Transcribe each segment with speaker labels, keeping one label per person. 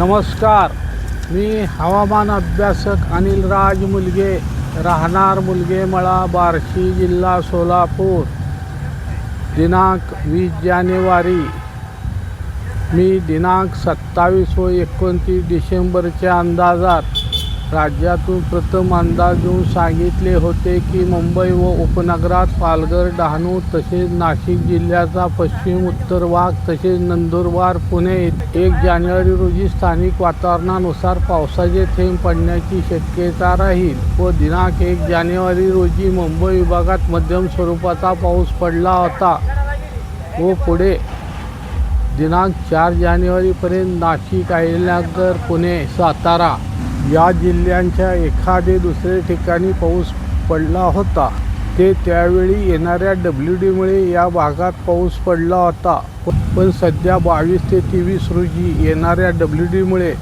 Speaker 1: नमस्कार. मी हवामान अभ्यासक अनिल राज मुलगे राहणार मुलगेमळा बार्शी जिल्हा सोलापूर. दिनांक वीस जानेवारी. मी दिनांक सत्तावीस व एकोणतीस डिसेंबरच्या अंदाजात राज्यातून प्रथम अंदाज देऊन सांगितले होते की मुंबई व उपनगरात पालघर डहाणू तसेच नाशिक जिल्ह्याचा पश्चिम उत्तर भाग तसेच नंदुरबार पुणे एक जानेवारी रोजी स्थानिक वातावरणानुसार पावसाचे थेंब पडण्याची शक्यता राहील व दिनांक एक जानेवारी रोजी मुंबई विभागात मध्यम स्वरूपाचा पाऊस पडला होता व पुढे दिनांक चार जानेवारीपर्यंत नाशिक अहिल्यानगर पुणे सातारा या जिल्ह्यांच्या एखादे दुसरे ठिकाणी पाऊस पडला होता ते त्यावेळी येणाऱ्या डब्ल्यू डीमुळे या भागात पाऊस पडला होता. पण सध्या बावीस ते तेवीस रोजी येणाऱ्या डब्ल्यू डीमुळे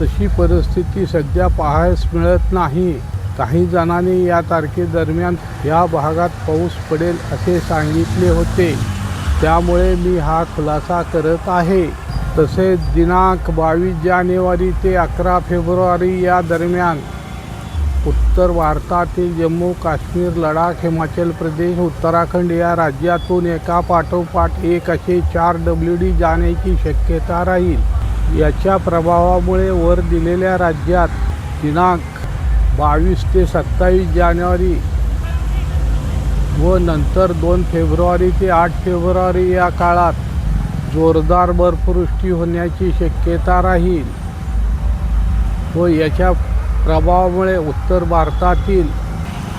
Speaker 1: तशी परिस्थिती सध्या पाहायस मिळत नाही. काही जणांनी या तारखेदरम्यान या भागात पाऊस पडेल असे सांगितले होते. त्यामुळे मी हा खुलासा करत आहे. तसेच दिनांक बावीस जानेवारी ते अकरा फेब्रुवारी या दरम्यान उत्तर भारतातील जम्मू काश्मीर लडाख हिमाचल प्रदेश उत्तराखंड या राज्यातून एका पाठोपाठ एक असे चार डब्ल्यू डी जाण्याची शक्यता राहील. याच्या प्रभावामुळे वर दिलेल्या राज्यात दिनांक बावीस ते सत्तावीस जानेवारी व नंतर दोन फेब्रुवारी ते आठ फेब्रुवारी या काळात जोरदार बर्फवृष्टी होण्याची शक्यता राहील व याच्या प्रभावामुळे उत्तर भारतातील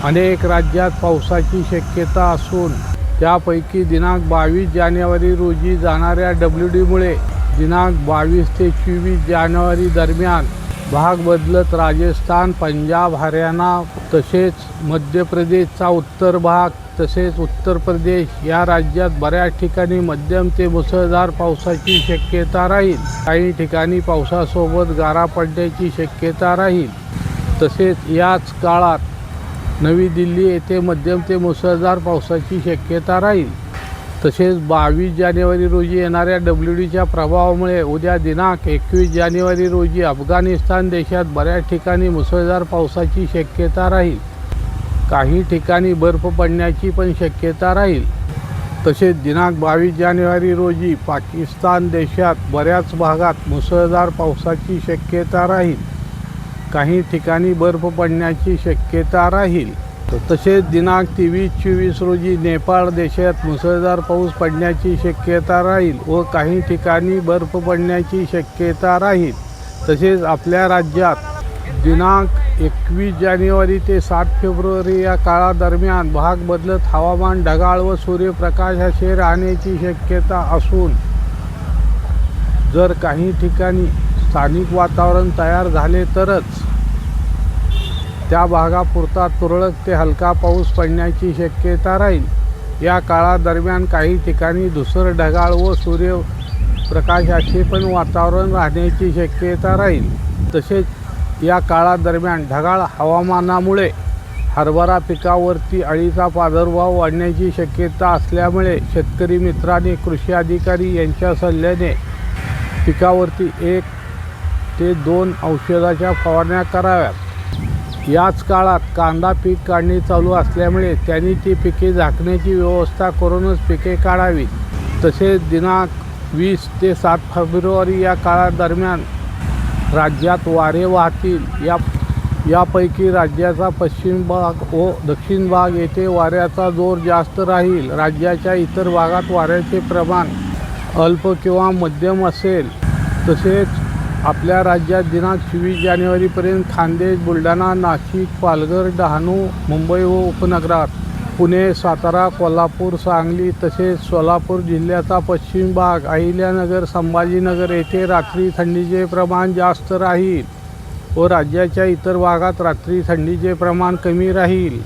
Speaker 1: अनेक राज्यात पावसाची शक्यता असून त्यापैकी दिनांक बावीस जानेवारी रोजी जाणाऱ्या डब्ल्यू डीमुळे दिनांक बावीस ते चोवीस जानेवारी दरम्यान भाग बदलत राजस्थान पंजाब हरियाणा तसेच मध्य प्रदेशचा उत्तर भाग तसेच उत्तर प्रदेश या राज्यात बऱ्याच ठिकाणी मध्यम ते मुसळधार पावसाची शक्यता राहील. काही ठिकाणी पावसासोबत गारा पडण्याची शक्यता राहील. तसेच याच काळात नवी दिल्ली येथे मध्यम ते मुसळधार पावसाची शक्यता राहील. तसेच बावीस जानेवारी रोजी येणाऱ्या डब्ल्यू डीच्या प्रभावामुळे उद्या दिनांक एकवीस जानेवारी रोजी अफगाणिस्तान देशात बऱ्याच ठिकाणी मुसळधार पावसाची शक्यता राहील. काही ठिकाणी बर्फ पडण्याची पण शक्यता राहील. तसेच दिनांक बावीस जानेवारी रोजी पाकिस्तान देशात बऱ्याच भागात मुसळधार पावसाची शक्यता राहील. काही ठिकाणी बर्फ पडण्याची शक्यता राहील. तसेच दिनांक तेवीस चोवीस रोजी नेपाळ देशात मुसळधार पाऊस पडण्याची शक्यता राहील व काही ठिकाणी बर्फ पडण्याची शक्यता राहील. तसेच आपल्या राज्यात दिनांक एकवीस जानेवारी ते सात फेब्रुवारी या काळादरम्यान भाग बदलत हवामान ढगाळ व सूर्यप्रकाश असे राहण्याची शक्यता असून जर काही ठिकाणी स्थानिक वातावरण तयार झाले तरच त्या भागापुरता तुरळक ते हलका पाऊस पडण्याची शक्यता राहील. या काळादरम्यान काही ठिकाणी धुसर ढगाळ व सूर्यप्रकाश असे पण वातावरण राहण्याची शक्यता राहील. तसेच या काळादरम्यान ढगाळ हवामानामुळे हरभरा पिकावरती अळीचा प्रादुर्भाव वाढण्याची शक्यता असल्यामुळे शेतकरी मित्रांनी कृषी अधिकारी यांच्या सल्ल्याने पिकावरती एक ते दोन औषधाच्या फवारण्या कराव्यात. याच काळात कांदा पीक काढणी चालू असल्यामुळे त्यांनी ती पिके झाकण्याची व्यवस्था करूनच पिके काढावी तसेच दिनांक वीस ते सात फेब्रुवारी या काळादरम्यान राज्यात वारे वाहतील. या यापैकी राज्याचा पश्चिम भाग व दक्षिण भाग येथे वाऱ्याचा जोर जास्त राहील. राज्याच्या इतर भागात वाऱ्याचे प्रमाण अल्प किंवा मध्यम असेल. तसेच आपल्या राज्यात दिनांक चोवीस जानेवारीपर्यंत खान्देश बुलढाणा नाशिक पालघर डहाणू मुंबई व उपनगरात पुणे सातारा कोल्हापूर सांगली तसेच सोलापूर जिल्ह्याचा पश्चिम भाग. अहिल्यानगर संभाजीनगर येथे रात्री थंडीचे प्रमाण जास्त राहील व राज्याच्या इतर भागात रात्री थंडीचे प्रमाण कमी राहील.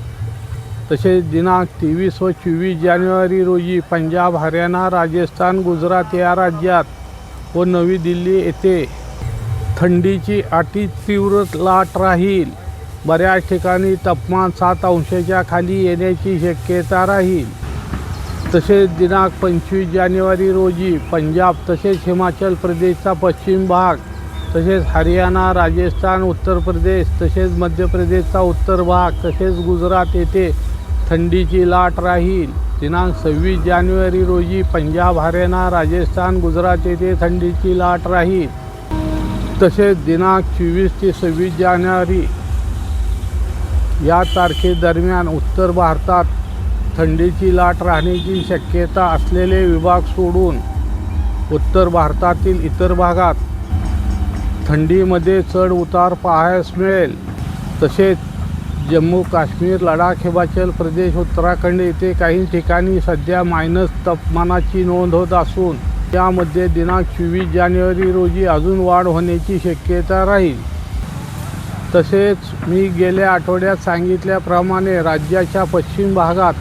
Speaker 1: तसेच दिनांक तेवीस व चोवीस जानेवारी रोजी पंजाब हरियाणा राजस्थान गुजरात या राज्यात व नवी दिल्ली येथे थंडीची अति तीव्र लाट राहील. बऱ्याच ठिकाणी तापमान सात अंशाच्या खाली येण्याची शक्यता राहील. तसेच दिनांक पंचवीस जानेवारी रोजी पंजाब तसेच हिमाचल प्रदेशचा पश्चिम भाग तसेच हरियाणा राजस्थान उत्तर प्रदेश तसेच मध्य प्रदेशचा उत्तर भाग तसेच गुजरात येथे थंडीची लाट राहील. दिनांक सव्वीस जानेवारी रोजी पंजाब हरियाणा राजस्थान गुजरात येथे थंडीची लाट राहील. तसेच दिनांक चोवीस ते सव्वीस जानेवारी या तारखेदरम्यान उत्तर भारतात थंडीची लाट राहण्याची शक्यता असलेले विभाग सोडून उत्तर भारतातील इतर भागात थंडीमध्ये चढ उतार पाहायस मिळेल. तसेच जम्मू काश्मीर लडाख हिमाचल प्रदेश उत्तराखंड येथे काही ठिकाणी सध्या मायनस तापमानाची नोंद होत असून त्यामध्ये दिनांक चोवीस जानेवारी रोजी अजून वाढ होण्याची शक्यता राहील. तसेच मी गेल्या आठवड्यात सांगितल्याप्रमाणे राज्याच्या पश्चिम भागात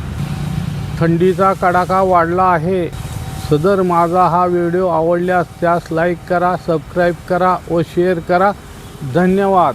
Speaker 1: थंडीचा कडाका वाढला आहे. सदर माझा हा व्हिडिओ आवडल्यास त्यास लाईक करा सबस्क्राईब करा व शेअर करा. धन्यवाद.